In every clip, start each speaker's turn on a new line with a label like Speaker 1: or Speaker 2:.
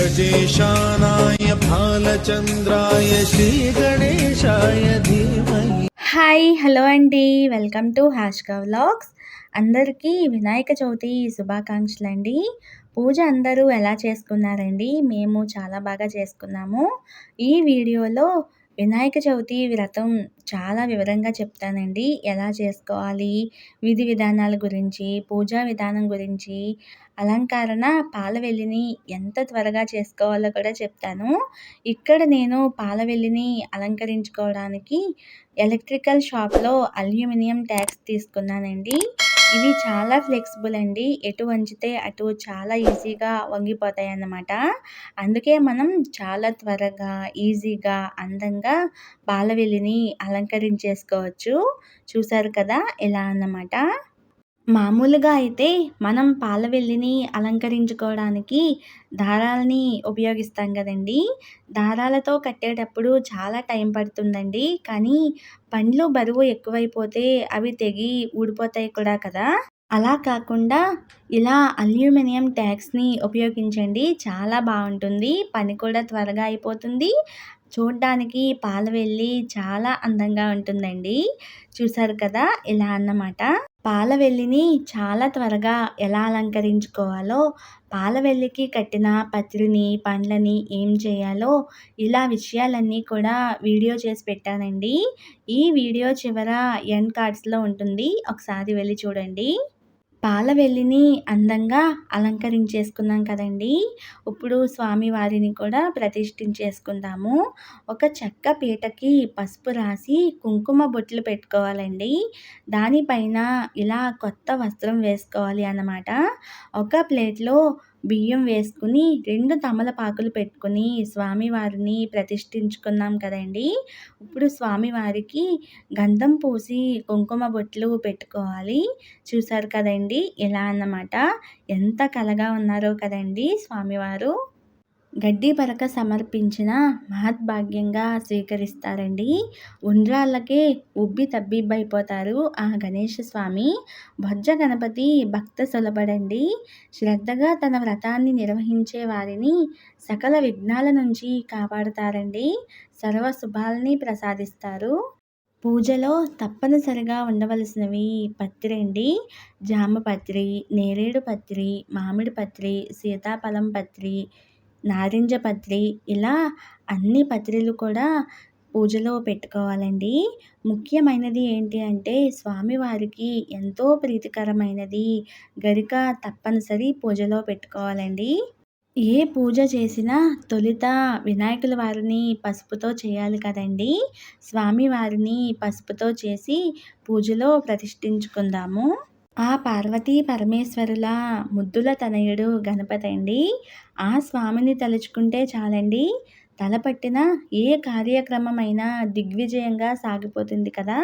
Speaker 1: गजेशानाय भालचन्द्राय श्रीगणेशाय धीमहि
Speaker 2: hi hello అండి వెల్కమ్ టు హ్యాష్గా వ్లాగ్స్ అందరికీ వినాయక చవితి శుభాకాంక్షలు అండి పూజ అందరూ ఎలా చేసుకున్నారండి మేము చాలా బాగా చేసుకున్నాము ఈ వీడియోలో వినాయక చవితి వ్రతం చాలా వివరంగా చెప్తానండి. ఎలా చేసుకోవాలి? విధి విధానాల గురించి పూజా విధానం గురించి అలంకరణ పాలవెల్లిని ఎంత త్వరగా చేసుకోవాలో కూడా చెప్తాను. ఇక్కడ నేను పాలవెల్లిని అలంకరించుకోవడానికి ఎలక్ట్రికల్ షాప్లో అల్యూమినియం ట్యాక్స్ తీసుకున్నానండి. ఇవి చాలా ఫ్లెక్సిబుల్ అండి. ఎటు వంచితే అటు చాలా ఈజీగా వంగిపోతాయి అన్నమాట అందుకే మనం చాలా త్వరగా ఈజీగా అందంగా బాలవెల్లిని అలంకరించేసుకోవచ్చు. చూసారు కదా? ఎలా అన్నమాట? మామూలుగా అయితే మనం పాలవెల్లిని అలంకరించుకోవడానికి దారాలని ఉపయోగిస్తాం కదండి. దారాలతో కట్టేటప్పుడు చాలా టైం పడుతుందండి. కానీ పండ్లు బరువు ఎక్కువైపోతే అవి తెగి ఊడిపోతాయి కూడా కదా. అలా కాకుండా ఇలా అల్యూమినియం ట్యాక్స్ని ఉపయోగించండి. చాలా బాగుంటుంది. పని కూడా త్వరగా అయిపోతుంది. చూడ్డానికి పాలవెల్లి చాలా అందంగా ఉంటుందండి. చూసారు కదా? ఇలా అన్నమాట. పాలవెల్లిని చాలా త్వరగా ఎలా అలంకరించుకోవాలో పాలవెల్లికి కట్టిన పత్రిని పండ్లని ఏం చేయాలో ఇలా విషయాలన్నీ కూడా వీడియో చేసి పెట్టానండి. ఈ వీడియో చివర ఎండ్ కార్డ్స్లో ఉంటుంది. ఒకసారి వెళ్ళి చూడండి. పాలవెల్లిని అందంగా అలంకరించేసుకున్నాం కదండి. ఇప్పుడు స్వామివారిని కూడా ప్రతిష్ఠించేసుకుందాము. ఒక చెక్క పీటకి పసుపు రాసి కుంకుమ బొట్లు పెట్టుకోవాలండి. దానిపైన ఇలా కొత్త వస్త్రం వేసుకోవాలి అన్నమాట. ఒక ప్లేట్లో బియ్యం వేసుకుని రెండు తమలపాకులు పెట్టుకుని స్వామివారిని ప్రతిష్ఠించుకున్నాం కదండి. ఇప్పుడు స్వామివారికి గంధం పూసి కుంకుమ బొట్లు పెట్టుకోవాలి. చూసారు కదండి? ఎలా అన్నమాట? ఎంత కలగా ఉన్నారో కదండి స్వామివారు. గడ్డి పరక సమర్పించిన మహద్భాగ్యంగా స్వీకరిస్తారండి. ఉండ్రాళ్ళకే ఉబ్బి తబ్బిబ్బైపోతారు ఆ గణేష స్వామి. బొజ్జ గణపతి భక్త సులభడండి. శ్రద్ధగా తన వ్రతాన్ని నిర్వహించే వారిని సకల విఘ్నాల నుంచి కాపాడుతారండి. సర్వ శుభాలని ప్రసాదిస్తారు. పూజలో తప్పనిసరిగా ఉండవలసినవి పత్రి అండి జామ పత్రి నేరేడు పత్రి మామిడి పత్రి సీతాఫలం పత్రి నారింజ పత్రి ఇలా అన్ని పత్రిలు కూడా పూజలో పెట్టుకోవాలండి. ముఖ్యమైనది ఏంటి అంటే స్వామివారికి ఎంతో ప్రీతికరమైనది. గరిక తప్పనిసరి పూజలో పెట్టుకోవాలండి. ఏ పూజ చేసినా తొలుత వినాయకుల వారిని పసుపుతో చేయాలి కదండి. స్వామివారిని పసుపుతో చేసి పూజలో ప్రతిష్ఠించుకుందాము. ఆ పార్వతీ పరమేశ్వరుల ముద్దుల తనయుడు గణపతి అండి. ఆ స్వామిని తలుచుకుంటే చాలండి. తలపట్టిన ఏ కార్యక్రమమైనా దిగ్విజయంగా సాగిపోతుంది కదా.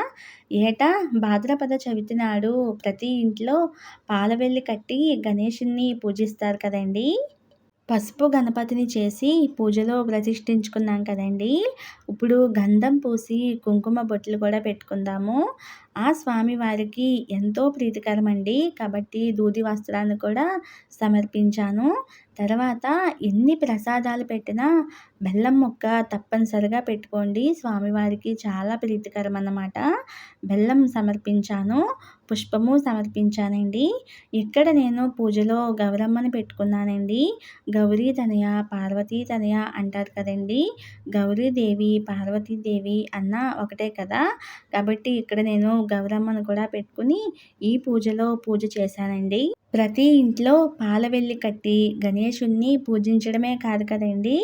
Speaker 2: ఏటా భాద్రపద చవితి నాడు ప్రతి ఇంట్లో పాలవెల్లి కట్టి గణేషుని పూజిస్తారు కదండి. పసుపు గణపతిని చేసి పూజలో ప్రతిష్ఠించుకున్నాం కదండి. ఇప్పుడు గంధం పూసి కుంకుమ బొట్లు కూడా పెట్టుకుందాము. ఆ స్వామివారికి ఎంతో ప్రీతికరమండి. కాబట్టి దూది వస్త్రాన్ని కూడా సమర్పించాను. తర్వాత ఎన్ని ప్రసాదాలు పెట్టినా బెల్లం ముక్క తప్పనిసరిగా పెట్టుకోండి. స్వామివారికి చాలా ప్రీతికరం అన్నమాట. బెల్లం సమర్పించాను పుష్పము సమర్పించానండి. ఇక్కడ నేను పూజలో గౌరమ్మని పెట్టుకున్నానండి. గౌరీ తనయ పార్వతీ తనయ అంటారు కదండి. గౌరీదేవి పార్వతీదేవి అన్న ఒకటే కదా. కాబట్టి ఇక్కడ నేను గౌరమ్మను కూడా పెట్టుకుని ఈ పూజలో పూజ చేశానండి. ప్రతి ఇంట్లో పాలవెల్లి కట్టి గణేషుణ్ణి పూజించడమే కాదు కదండి.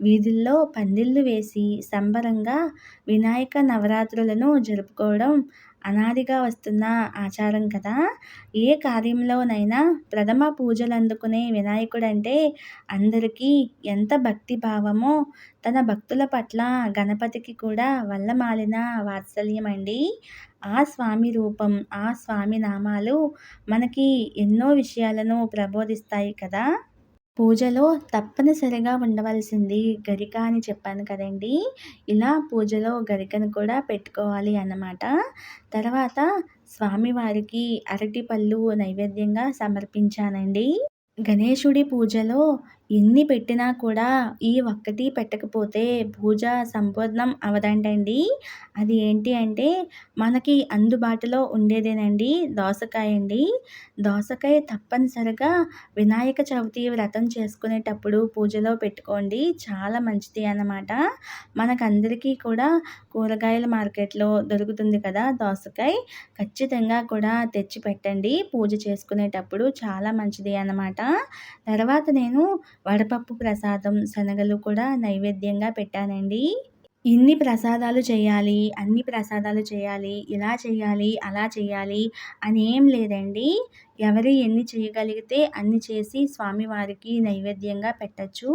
Speaker 2: వీధుల్లో పందిళ్ళు వేసి సంబరంగా వినాయక నవరాత్రులను జరుపుకోవడం అనాదిగా వస్తున్న ఆచారం కదా. ఏ కార్యంలోనైనా ప్రథమ పూజలు అందుకునే వినాయకుడంటే అందరికీ ఎంత భక్తి భావమో తన భక్తుల పట్ల గణపతికి కూడా వల్లమాలిన వాత్సల్యం అండి ఆ స్వామి రూపం ఆ స్వామి నామాలు మనకి ఎన్నో విషయాలను ప్రబోధిస్తాయి కదా? పూజలో తప్పనిసరిగా ఉండవలసింది గరిక అని చెప్పాను కదండి. ఇలా పూజలో గరికను కూడా పెట్టుకోవాలి అన్నమాట. తర్వాత స్వామివారికి అరటిపళ్ళు నైవేద్యంగా సమర్పించానండి. గణేశుడి పూజలో ఎన్ని పెట్టినా కూడా ఈ ఒక్కటి పెట్టకపోతే పూజ సంపూర్ణం అవదంటండి. అది ఏంటి అంటే మనకి అందుబాటులో ఉండేదేనండి దోసకాయ అండి దోసకాయ తప్పనిసరిగా వినాయక చవితి వ్రతం చేసుకునేటప్పుడు పూజలో పెట్టుకోండి. చాలా మంచిది అన్నమాట. మనకందరికీ కూడా కూరగాయల మార్కెట్లో దొరుకుతుంది కదా దోసకాయ. ఖచ్చితంగా కూడా తెచ్చి పెట్టండి. పూజ చేసుకునేటప్పుడు చాలా మంచిది అన్నమాట. తర్వాత నేను వడపప్పు ప్రసాదం శనగలు కూడా నైవేద్యంగా పెట్టానండి. ఇన్ని ప్రసాదాలు చేయాలి అన్ని ప్రసాదాలు చేయాలి ఇలా చేయాలి అలా చేయాలి అని ఏం లేదండి. ఎవరు ఎన్ని చేయగలిగితే అన్ని చేసి స్వామివారికి నైవేద్యంగా పెట్టచ్చు.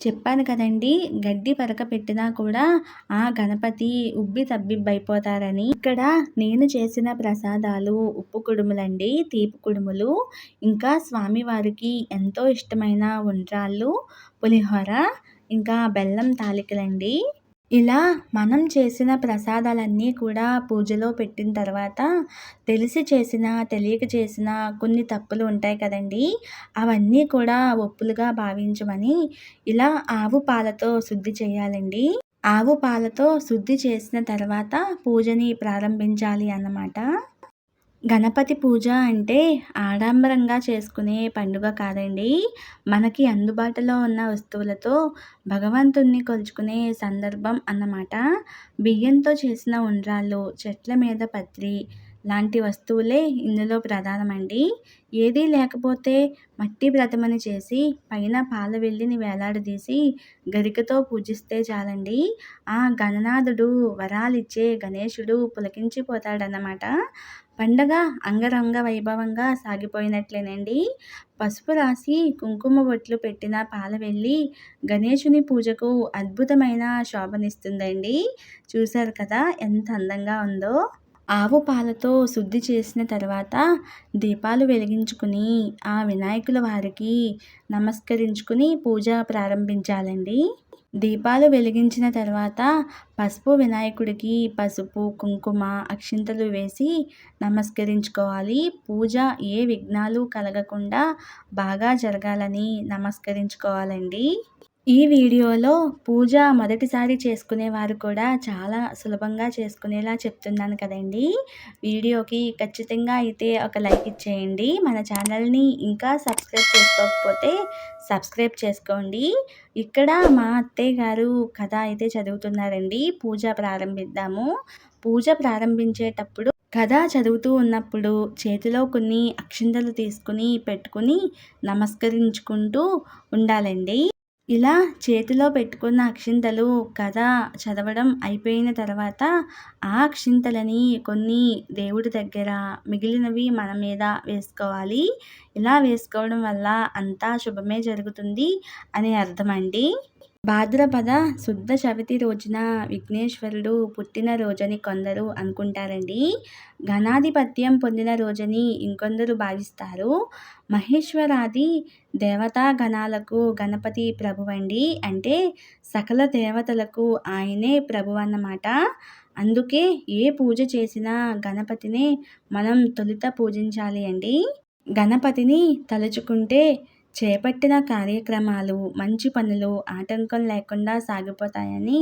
Speaker 2: చెప్పాను కదండి గడ్డి పరక పెట్టినా కూడా ఆ గణపతి ఉబ్బి తబ్బిబ్బైపోతారని. ఇక్కడ నేను చేసిన ప్రసాదాలు ఉప్పు కుడుములండి తీపి కుడుములు ఇంకా స్వామివారికి ఎంతో ఇష్టమైన ఉండ్రాళ్ళు పులిహోర ఇంకా బెల్లం తాలికలండి. ఇలా మనం చేసిన ప్రసాదాలన్నీ కూడా పూజలో పెట్టిన తర్వాత తెలిసి చేసిన తెలియక చేసిన కొన్ని తప్పులు ఉంటాయి కదండి. అవన్నీ కూడా ఒప్పులుగా భావించమని ఇలా ఆవు పాలతో శుద్ధి చేయాలండి. ఆవు పాలతో శుద్ధి చేసిన తర్వాత పూజని ప్రారంభించాలి అన్నమాట. గణపతి పూజ అంటే ఆడంబరంగా చేసుకునే పండుగ కాదండి. మనకి అందుబాటులో ఉన్న వస్తువులతో భగవంతుణ్ణి కొలుచుకునే సందర్భం అన్నమాట. బియ్యంతో చేసిన ఉండ్రాళ్ళు చెట్ల మీద పత్రి లాంటి వస్తువులే ఇందులో ప్రధానమండి. ఏదీ లేకపోతే మట్టి ప్రతిమని చేసి పైన పాల వెళ్ళిని వేలాడదీసి గరికతో పూజిస్తే చాలండి. ఆ గణనాథుడు వరాలిచ్చే గణేశుడు పులకించిపోతాడన్నమాట. పండగ అంగరంగ వైభవంగా సాగిపోయినట్లేనండి. పసుపు రాసి కుంకుమ బొట్లు పెట్టిన పాల వెళ్ళి గణేశుని పూజకు అద్భుతమైన శోభనిస్తుందండి. చూశారు కదా ఎంత అందంగా ఉందో. ఆవు పాలతో శుద్ధి చేసిన తర్వాత దీపాలు వెలిగించుకుని ఆ వినాయకుల వారికి నమస్కరించుకుని పూజ ప్రారంభించాలండి. దీపాలు వెలిగించిన తర్వాత పసుపు వినాయకుడికి పసుపు కుంకుమ అక్షింతలు వేసి నమస్కరించుకోవాలి. పూజ ఏ విఘ్నాలు కలగకుండా బాగా జరగాలని నమస్కరించుకోవాలండి. ఈ వీడియోలో పూజ మొదటిసారి చేసుకునేవారు కూడా చాలా సులభంగా చేసుకునేలా చెప్తున్నాను కదండి. వీడియోకి ఖచ్చితంగా అయితే ఒక లైక్ ఇచ్చేయండి. మన ఛానల్ని ఇంకా సబ్స్క్రైబ్ చేసుకోకపోతే సబ్స్క్రైబ్ చేసుకోండి. ఇక్కడ మా అత్తయ్య గారు కథ అయితే చదువుతున్నారండి. పూజ ప్రారంభిద్దాము. పూజ ప్రారంభించేటప్పుడు కథ చదువుతూ ఉన్నప్పుడు చేతిలో కొన్ని అక్షింతలు తీసుకుని పెట్టుకుని నమస్కరించుకుంటూ ఉండాలండి. ఇలా చేతిలో పెట్టుకున్న అక్షింతలు కథ చదవడం అయిపోయిన తర్వాత ఆ అక్షింతలని కొన్ని దేవుడి దగ్గర మిగిలినవి మన మీద వేసుకోవాలి. ఇలా వేసుకోవడం వల్ల అంతా శుభమే జరుగుతుంది అని అర్థమండి. భాద్రపద శుద్ధ చవితి రోజున విఘ్నేశ్వరుడు పుట్టిన రోజని కొందరు అనుకుంటారండి. ఘనాధిపత్యం పొందిన రోజని ఇంకొందరు భావిస్తారు. మహేశ్వరాది దేవతా గణాలకు గణపతి ప్రభువండి. అంటే సకల దేవతలకు ఆయనే ప్రభు అన్నమాట అందుకే ఏ పూజ చేసినా గణపతినే మనం తొలుత పూజించాలి అండి. గణపతిని తలుచుకుంటే చేపట్టిన కార్యక్రమాలు మంచి పనులు ఆటంకం లేకుండా సాగిపోతాయని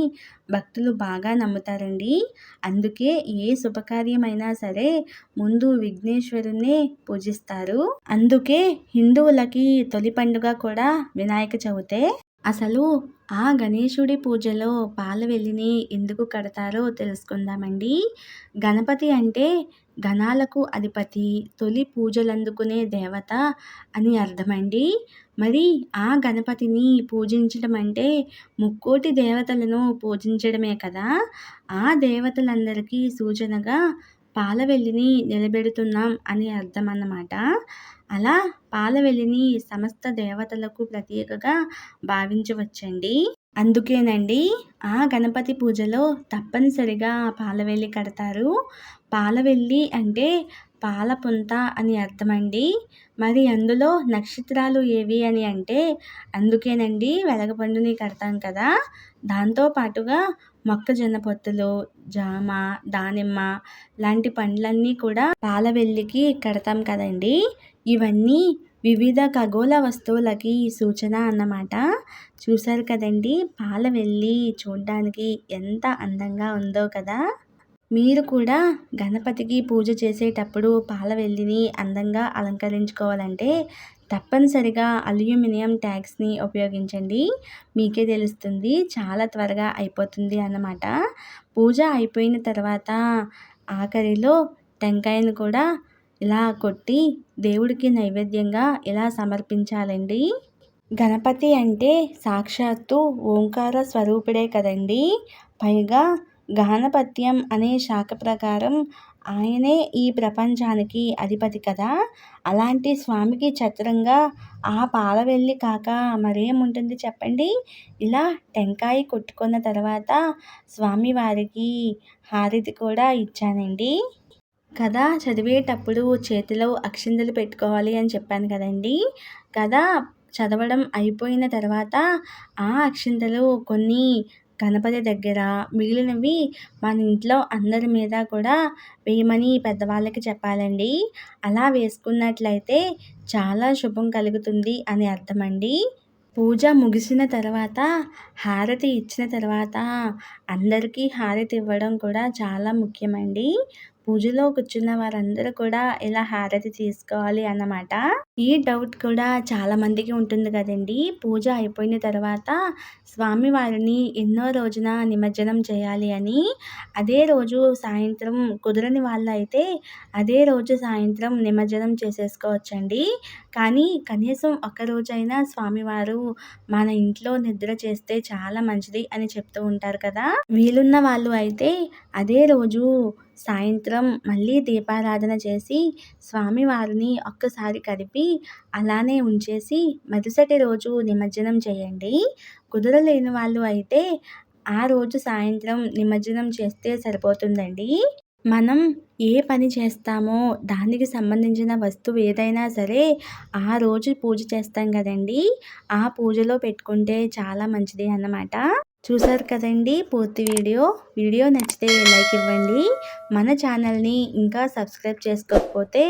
Speaker 2: భక్తులు బాగా నమ్ముతారండి. అందుకే ఏ శుభకార్యమైనా సరే ముందు విఘ్నేశ్వరునే పూజిస్తారు. అందుకే హిందువులకి తొలి పండుగ కూడా వినాయక చవితే. అసలు ఆ గణేశుడి పూజలో పాలవెల్లిని ఎందుకు కడతారో తెలుసుకుందామండి. గణపతి అంటే గణాలకు అధిపతి తొలి పూజలందుకునే దేవత అని అర్థమండి. మరి ఆ గణపతిని పూజించడం అంటే ముక్కోటి దేవతలను పూజించడమే కదా. ఆ దేవతలందరికీ సూచనగా పాలవెల్లిని నిలబెడుతున్నాం అని అర్థం అన్నమాట అలా పాలవెల్లిని సమస్త దేవతలకు ప్రత్యేకగా భావించవచ్చండి. అందుకేనండి ఆ గణపతి పూజలో తప్పనిసరిగా పాలవెల్లి కడతారు. పాలవెల్లి అంటే పాలపుంత అని అర్థమండి. మరి అందులో నక్షత్రాలు ఏవి అని అంటే అందుకేనండి వెలగపండుని కడతాం కదా. దాంతో పాటుగా మొక్కజొన్న పొత్తులు జామ దానిమ్మ లాంటి పండ్లన్నీ కూడా పాలవెల్లికి కడతాం కదండి. ఇవన్నీ వివిధ ఖగోళ వస్తువులకి సూచన అన్నమాట. చూశారు కదండి పాలవెల్లి చూడ్డానికి ఎంత అందంగా ఉందో కదా. మీరు కూడా గణపతికి పూజ చేసేటప్పుడు పాల వెల్లిని అందంగా అలంకరించుకోవాలంటే తప్పనిసరిగా అల్యూమినియం ట్యాగ్స్ని ఉపయోగించండి. మీకే తెలుస్తుంది చాలా త్వరగా అయిపోతుంది అన్నమాట. పూజ అయిపోయిన తర్వాత ఆఖరిలో టెంకాయను కూడా ఇలా కొట్టి దేవుడికి నైవేద్యంగా ఇలా సమర్పించాలండి? గణపతి అంటే సాక్షాత్తు ఓంకార స్వరూపుడే కదండి. పైగా గానపత్యం అనే శాఖ ప్రకారం ఆయనే ఈ ప్రపంచానికి అధిపతి కదా. అలాంటి స్వామికి ఛత్రంగా ఆ పాలవెల్లి కాక మరేముంటుంది చెప్పండి? ఇలా టెంకాయ కొట్టుకున్న తర్వాత స్వామివారికి హారతి కూడా ఇచ్చానండి. కథ చదివేటప్పుడు చేతిలో అక్షింతలు పెట్టుకోవాలి అని చెప్పాను కదండి. కథ చదవడం అయిపోయిన తర్వాత ఆ అక్షింతలు కొన్ని గణపతి దగ్గర మిగిలినవి మన ఇంట్లో అందరి మీద కూడా వేయమని పెద్దవాళ్ళకి చెప్పాలండి. అలా వేసుకున్నట్లయితే చాలా శుభం కలుగుతుంది అని అర్థమండి. పూజ ముగిసిన తర్వాత హారతి ఇచ్చిన తర్వాత అందరికీ హారతి ఇవ్వడం కూడా చాలా ముఖ్యమండి. పూజలో కూర్చున్న వారందరూ కూడా ఇలా హారతి తీసుకోవాలి అన్నమాట. ఈ డౌట్ కూడా చాలా మందికి ఉంటుంది కదండి. పూజ అయిపోయిన తర్వాత స్వామి వారిని ఎన్నో రోజున నిమజ్జనం చేయాలి అని. అదే రోజు సాయంత్రం కుదరని వాళ్ళు అయితే అదే రోజు సాయంత్రం నిమజ్జనం చేసేసుకోవచ్చండి. కానీ కనీసం ఒక్కరోజైనా రోజైనా స్వామివారు మన ఇంట్లో నిద్ర చేస్తే చాలా మంచిది అని చెప్తూ ఉంటారు కదా. వీలున్న వాళ్ళు అయితే అదే రోజు సాయంత్రం మళ్ళీ దీపారాధన చేసి స్వామివారిని ఒక్కసారి కదిపి అలానే ఉంచేసి మరుసటి రోజు నిమజ్జనం చేయండి. కుదరలేని వాళ్ళు అయితే ఆ రోజు సాయంత్రం నిమజ్జనం చేస్తే సరిపోతుందండి. మనం ఏ పని చేస్తామో దానికి సంబంధించిన వస్తువు ఏదైనా సరే ఆ రోజు పూజ చేస్తాం కదండి. ఆ పూజలో పెట్టుకుంటే చాలా మంచిది అన్నమాట. చూసారు కదండి పూర్తి వీడియో. వీడియో నచ్చితే లైక్ ఇవ్వండి. మన ఛానల్ని ఇంకా సబ్స్క్రైబ్ చేసుకోకపోతే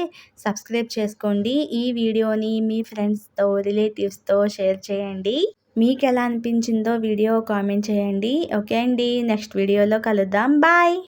Speaker 2: సబ్స్క్రైబ్ చేసుకోండి. ఈ వీడియోని మీ ఫ్రెండ్స్తో రిలేటివ్స్తో షేర్ చేయండి. మీకు ఎలా అనిపించిందో వీడియో కామెంట్ చేయండి. ఓకే అండి. నెక్స్ట్ వీడియోలో కలుద్దాం. బాయ్!